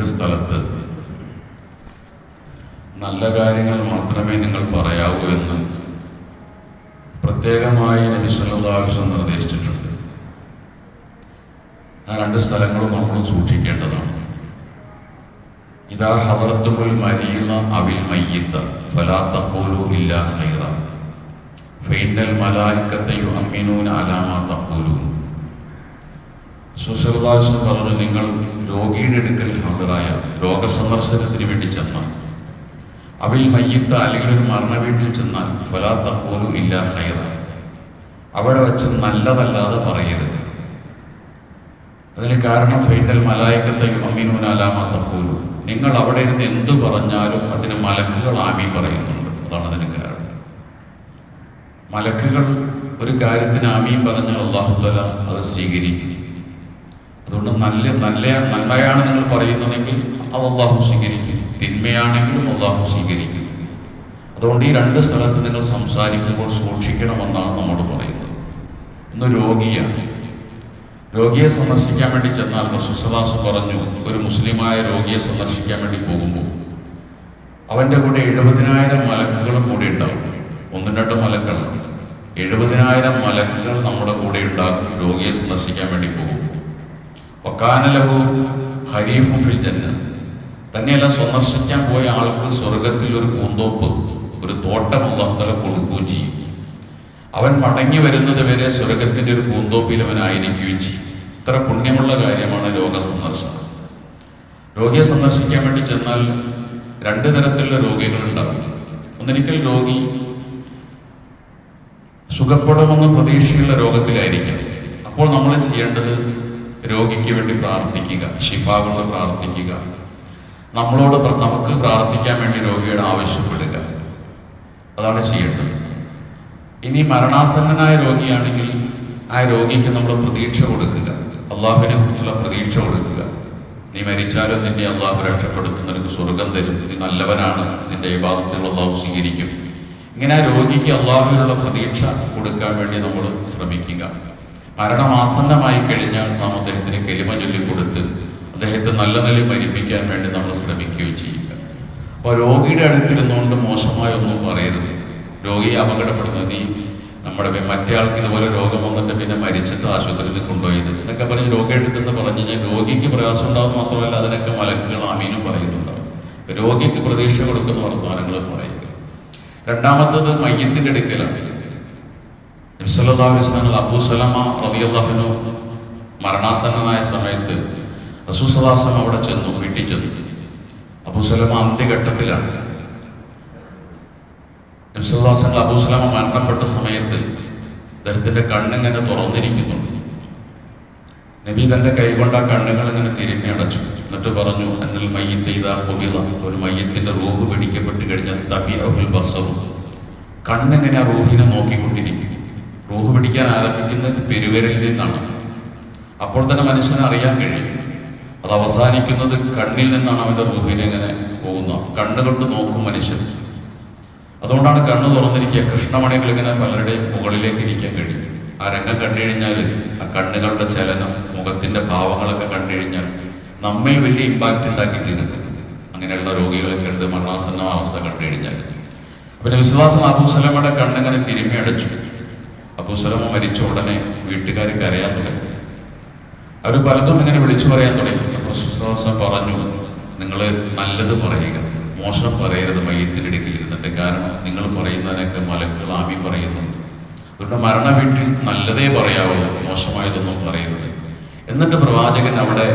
രണ്ട് സ്ഥലത്ത് നല്ല കാര്യങ്ങൾ മാത്രമേ നിങ്ങൾ പറയാവൂ എന്ന് പ്രത്യേകമായി നബി സല്ലാഹുസം നിർദ്ദേശിച്ചിട്ടുണ്ട്. ആ രണ്ട് സ്ഥലങ്ങളും നമ്മൾ സൂക്ഷിക്കേണ്ടതാണ്. ഇതാ ഹവർത്തുമുൽ മരീള അവിൽ മയ്യത്ത ഫലാത്തപ്പോലു ഇല്ല ഖൈറ. ഫൈനൽ മലായിക്കത്തെ അമ്മിനൂൻ അലാമാ തപ്പോലു സുസർദാസ് പറഞ്ഞു നിങ്ങൾ രോഗിയുടെ അടുക്കൽ ഹാജരായ രോഗസന്ദർശനത്തിന് വേണ്ടി ചെന്നാൽ അവൽ മയ്യത്ത അല്ലെങ്കിൽ ഒരു മരണ വീട്ടിൽ ചെന്നാൽ വരാത്ത പോലും ഇല്ല ഹൈറ അവിടെ വച്ച് നല്ലതല്ലാതെ പറയരുത്. അതിന് കാരണം ഫൈനൽ മലായക്കത്തേക്ക് യുഅമ്മിനൂന പോലും നിങ്ങൾ അവിടെ ഇരുന്ന് എന്ത് പറഞ്ഞാലും അതിന് മലക്കുകൾ ആമി പറയുന്നുണ്ട്. അതാണ് അതിന് കാരണം. മലക്കുകൾ ഒരു കാര്യത്തിന് ആമിയും പറഞ്ഞാൽ അള്ളാഹുത്തല അത് സ്വീകരിക്കും. അതുകൊണ്ട് നല്ല നല്ല നന്മയാണ് നിങ്ങൾ പറയുന്നതെങ്കിൽ അത് അള്ളാഹു സ്വീകരിക്കും. തിന്മയാണെങ്കിലും അള്ളാഹു സ്വീകരിക്കും. അതുകൊണ്ട് ഈ രണ്ട് സ്ഥലത്ത് നിങ്ങൾ സംസാരിക്കുമ്പോൾ സൂക്ഷിക്കണമെന്നാണ് നമ്മോട് പറയുന്നത്. ഒന്ന് രോഗിയാണ്. രോഗിയെ സന്ദർശിക്കാൻ വേണ്ടി ചെന്നാൽ റസുസദാസ് പറഞ്ഞു ഒരു മുസ്ലിമായ രോഗിയെ സന്ദർശിക്കാൻ വേണ്ടി പോകുമ്പോൾ അവന്റെ കൂടെ എഴുപതിനായിരം മലക്കുകളും കൂടെ ഉണ്ടാവും. ഒന്നും രണ്ട് മലക്കുകൾ എഴുപതിനായിരം മലക്കുകൾ നമ്മുടെ കൂടെ ഉണ്ടാകും രോഗിയെ സന്ദർശിക്കാൻ വേണ്ടി പോകും വക്കാനലഹു ഹരീഫും ഫിൽ ജന്ന തന്നെയല്ല സന്ദർശിക്കാൻ പോയ ആൾക്ക് സ്വർഗത്തിൽ ഒരു പൂന്തോപ്പ് ഒരു തോട്ടം അള്ളാഹുതല കൊടുക്കുകയും ചെയ്യും. അവൻ മടങ്ങി വരുന്നത് വരെ സ്വർഗത്തിന്റെ ഒരു പൂന്തോപ്പിൽ അവനായിരിക്കുകയും ചെയ്യും. ഇത്ര പുണ്യമുള്ള കാര്യമാണ് രോഗ സന്ദർശനം. രോഗിയെ സന്ദർശിക്കാൻ വേണ്ടി ചെന്നാൽ രണ്ട് തരത്തിലുള്ള രോഗികൾ ഉണ്ടാവും ഒന്നിരിക്കൽ രോഗി സുഖപ്പെടുമെന്ന പ്രതീക്ഷയുള്ള രോഗത്തിലായിരിക്കും. അപ്പോൾ നമ്മൾ ചെയ്യേണ്ടത് രോഗിക്ക് വേണ്ടി പ്രാർത്ഥിക്കുക ഷിഫ കൊണ്ട് പ്രാർത്ഥിക്കുക. നമ്മളോട് നമുക്ക് പ്രാർത്ഥിക്കാൻ വേണ്ടി രോഗിയുടെ ആവശ്യപ്പെടുക. അതാണ് ചെയ്യേണ്ടത്. ഇനി മരണാസന്നനായ രോഗിയാണെങ്കിൽ ആ രോഗിക്ക് നമ്മൾ പ്രതീക്ഷ കൊടുക്കുക. അള്ളാഹുവിനെ കുറിച്ചുള്ള പ്രതീക്ഷ കൊടുക്കുക. നീ മരിച്ചാലും നിന്നെ അള്ളാഹു രക്ഷപ്പെടുത്തും. നിനക്ക് സ്വർഗം തരും. നീ നല്ലവനാണ്. നിന്റെ വിവാദത്തിൽ അള്ളാഹു സ്വീകരിക്കും. ഇങ്ങനെ ആ രോഗിക്ക് അള്ളാഹുവിനുള്ള പ്രതീക്ഷ കൊടുക്കാൻ വേണ്ടി നമ്മൾ ശ്രമിക്കുക. മരണം ആസന്നമായി കഴിഞ്ഞാൽ നാം അദ്ദേഹത്തിന് കെലിമ ചൊല്ലിക്കൊടുത്ത് അദ്ദേഹത്തെ നല്ല നിലയിൽ മരിപ്പിക്കാൻ വേണ്ടി നമ്മൾ ശ്രമിക്കുകയും ചെയ്യുക. അപ്പോൾ രോഗിയുടെ അടുത്തിരുന്നുകൊണ്ട് മോശമായ ഒന്നും പറയരുത്. രോഗിയെ അപകടപ്പെടുന്നത് ഈ നമ്മുടെ മറ്റേ ആൾക്ക് ഇതുപോലെ രോഗം വന്നിട്ട് പിന്നെ മരിച്ചിട്ട് ആശുപത്രിയിൽ കൊണ്ടുപോയത് എന്നൊക്കെ പറഞ്ഞ് രോഗി അടുത്തെന്ന് പറഞ്ഞു കഴിഞ്ഞാൽ രോഗിക്ക് പ്രയാസം ഉണ്ടാകുന്ന മാത്രമല്ല അതിനൊക്കെ മലക്കുകൾ ആമീനും പറയുന്നുണ്ടാവും. രോഗിക്ക് പ്രതീക്ഷ കൊടുക്കുന്ന വർത്തമാനങ്ങൾ പറയുക. രണ്ടാമത്തത് മയ്യത്തിന്റെ അടുക്കലാണ്. നബ്സല്ലാസ്ലാങ്ങൾ അബൂ സലമ റബിയല്ലാഹുനു മരണാസന്നനായ സമയത്ത് റസൂസലാസം അവിടെ ചെന്നു വീട്ടിൽ ചെന്നു. അബൂസലമ അന്ത്യഘട്ടത്തിലാണ്. നബ്സല്ലാസങ്ങൾ അബൂസലമ മരണപ്പെട്ട സമയത്ത് അദ്ദേഹത്തിന്റെ കണ്ണിങ്ങനെ തുറന്നിരിക്കുന്നു. നബി തന്റെ കൈകൊണ്ട് ആ കണ്ണുകൾ ഇങ്ങനെ തിരുമ്മി അടച്ചു. എന്നിട്ട് പറഞ്ഞു എന്നിൽ മയ്യത്ത് ഒരു മയ്യത്തിന്റെ റൂഹ് പിടിക്കപ്പെട്ട് കഴിഞ്ഞാൽ തബി അഹുൽ ബസവും കണ്ണിങ്ങനെ ആ റൂഹിനെ നോക്കിക്കൊണ്ടിരിക്കും റൂഹ് പിടിക്കാൻ ആരംഭിക്കുന്നത് പെരുവിരലിൽ നിന്നാണ് അപ്പോൾ തന്നെ മനുഷ്യനെ അറിയാൻ കഴിയും. അത് അവസാനിക്കുന്നത് കണ്ണിൽ നിന്നാണ് അവന്റെ റൂഹിനെ ഇങ്ങനെ പോകുന്നത്. കണ്ണുകൊണ്ട് നോക്കും മനുഷ്യൻ. അതുകൊണ്ടാണ് കണ്ണ് തുറന്നിരിക്കുക. കൃഷ്ണമണികൾ ഇങ്ങനെ പലരുടെയും മുകളിലേക്ക് ഇരിക്കാൻ കഴിയും. ആ രംഗം കണ്ടുകഴിഞ്ഞാൽ ആ കണ്ണുകളുടെ ചലനം മുഖത്തിന്റെ ഭാവങ്ങളൊക്കെ കണ്ടുകഴിഞ്ഞാൽ കഴിഞ്ഞാൽ നമ്മിൽ വലിയ ഇമ്പാക്റ്റ് ഉണ്ടാക്കി തീരുന്നു അങ്ങനെയുള്ള രോഗികളൊക്കെ ഉണ്ട്. മരണാസന്ന അവസ്ഥ കണ്ടുകഴിഞ്ഞാൽ. പിന്നെ വിശ്വാസം അബ്ദുസലമയുടെ കണ്ണിങ്ങനെ തിരുമ്മി അടച്ചു. അബൂസലമ മരിച്ച ഉടനെ വീട്ടുകാർ കരയാൻ തുടങ്ങി. അവർ പലതും ഇങ്ങനെ വിളിച്ചു പറയാൻ തുടങ്ങി. അപ്പോൾ പറഞ്ഞു നിങ്ങൾ നല്ലത് പറയുക. മോശം പറയരുത് മയ്യത്തിനിടയ്ക്കിൽ ഇരുന്നിട്ട്. കാരണം നിങ്ങൾ പറയുന്നതിനൊക്കെ മലക്കുകൾ ആവി പറയുന്നുണ്ട് അതുകൊണ്ട് മരണ വീട്ടിൽ നല്ലതേ പറയാവുള്ളൂ. മോശമായതൊന്നും പറയരുത്. എന്നിട്ട് പ്രവാചകൻ അവിടെ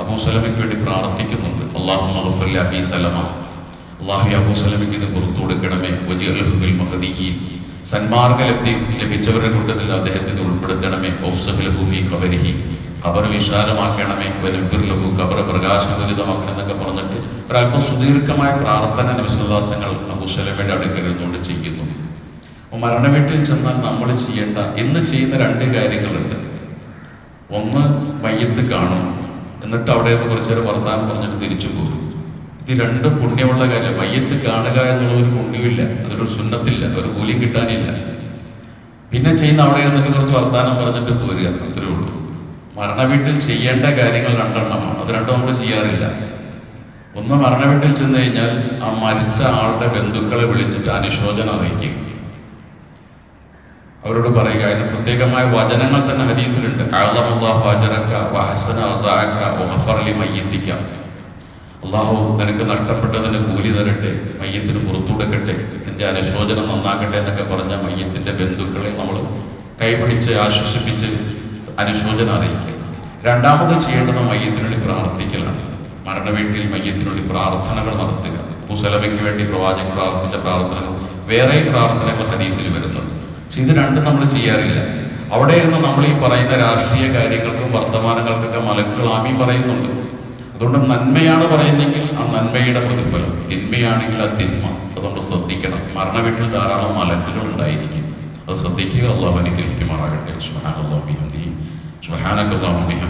അബൂസലമയ്ക്ക് വേണ്ടി പ്രാർത്ഥിക്കുന്നുണ്ട്. അള്ളാഹു മഹഫുൽ അബി സലമ. അള്ളാഹു അബൂ സലമയ്ക്ക് ഇത് പുറത്തു കൊടുക്കണമേ. വലിയ മഹദിയീൻ സന്മാർഗ ലബ്ധി ലഭിച്ചവരുടെ കൂട്ടത്തിൽ അദ്ദേഹത്തിന് ഉൾപ്പെടുത്തണമേ. ഓഫ്സഹുലഹു കബരിഹി കബർ വിശാലമാക്കണമേ. വലുബിർലഹു കബർ പ്രകാശപൂരിതമാക്കണം പറഞ്ഞിട്ട് ഒരല്പം സുദീർഘമായ പ്രാർത്ഥന വിശ്വാസങ്ങൾ അബുസലമയുടെ അടുക്കൽ ഇരുന്നുകൊണ്ട് ചെയ്യുന്നു. മരണവീട്ടിൽ മരണ വീട്ടിൽ ചെന്നാൽ നമ്മൾ ചെയ്യേണ്ട എന്ന് ചെയ്യുന്ന രണ്ട് കാര്യങ്ങളുണ്ട്. ഒന്ന് വയ്യത്ത് കാണും. എന്നിട്ട് അവിടെ നിന്ന് കുറച്ചേരം വർത്താനം പറഞ്ഞിട്ട് തിരിച്ചു പോകും ഇത് രണ്ടും പുണ്യമുള്ള കാര്യം. മയ്യത്ത് കാണുക എന്നുള്ള ഒരു പുണ്യമില്ല. അതൊരു സുന്നത്തില്ല. ഒരു കൂലിയും കിട്ടാനില്ല. പിന്നെ ചെയ്യുന്ന അവിടെ ഇരുന്നിട്ട് കുറച്ച് വർത്താനം പറഞ്ഞിട്ട് പോരുക. അത്രേ ഉള്ളൂ. മരണ വീട്ടിൽ ചെയ്യേണ്ട കാര്യങ്ങൾ രണ്ടെണ്ണമാണ്. അത് രണ്ടും നമ്മൾ ചെയ്യാറില്ല. ഒന്ന് മരണ വീട്ടിൽ ചെന്ന് കഴിഞ്ഞാൽ ആ മരിച്ച ആളുടെ ബന്ധുക്കളെ വിളിച്ചിട്ട് അനുശോചനം അറിയിക്കും. അവരോട് പറയുക അതിന് പ്രത്യേകമായ വചനങ്ങൾ തന്നെ ഹദീസിലുണ്ട്. അഅ്ലമല്ലാഹു അജറക വഹസന അസാഅക ഒഹഫർലി മയ്യിത്തിക അള്ളാഹു നിനക്ക് നഷ്ടപ്പെട്ടതിന് കൂലി തരട്ടെ മയ്യത്തിന് പുറത്തുകൊടുക്കട്ടെ നിന്റെ അനുശോചനം നന്നാക്കട്ടെ എന്നൊക്കെ പറഞ്ഞ മയ്യത്തിന്റെ ബന്ധുക്കളെ നമ്മൾ കൈപിടിച്ച് ആശ്വസിപ്പിച്ച് അനുശോചനം അറിയിക്കുക. രണ്ടാമത് ചെയ്യേണ്ടത് മയ്യത്തിനുള്ളിൽ പ്രാർത്ഥിക്കലാണ്. മരണവീട്ടിൽ മയ്യത്തിനുള്ളിൽ പ്രാർത്ഥനകൾ നടത്തുക. പുസലമയ്ക്ക് വേണ്ടി പ്രവാചകൻ പ്രാർത്ഥിച്ച പ്രാർത്ഥനകൾ വേറെ പ്രാർത്ഥനകൾ ഹദീസിൽ വരുന്നുണ്ട്. പക്ഷെ ഇത് രണ്ടും നമ്മൾ ചെയ്യാറില്ല. അവിടെ ഇരുന്ന് നമ്മൾ ഈ പറയുന്ന രാഷ്ട്രീയ കാര്യങ്ങൾക്കും വർത്തമാനങ്ങൾക്കൊക്കെ മലക്കുകൾ ആമി പറയുന്നുണ്ട്. അതുകൊണ്ട് നന്മയാണ് പറയുന്നെങ്കിൽ ആ നന്മയുടെ പ്രതിഫലം. തിന്മയാണെങ്കിൽ ആ തിന്മ. അതുകൊണ്ട് ശ്രദ്ധിക്കണം. മരണ വീട്ടിൽ ധാരാളം മലക്കുകൾ ഉണ്ടായിരിക്കും. അത് ശ്രദ്ധിക്കുക. അള്ളാഹു അനുഗ്രഹിക്കുമാറാകട്ടെ സുഹാൻ അള്ളാഹു ബിഹംദി സുഹാനക്കല്ലാഹു ബിഹംദി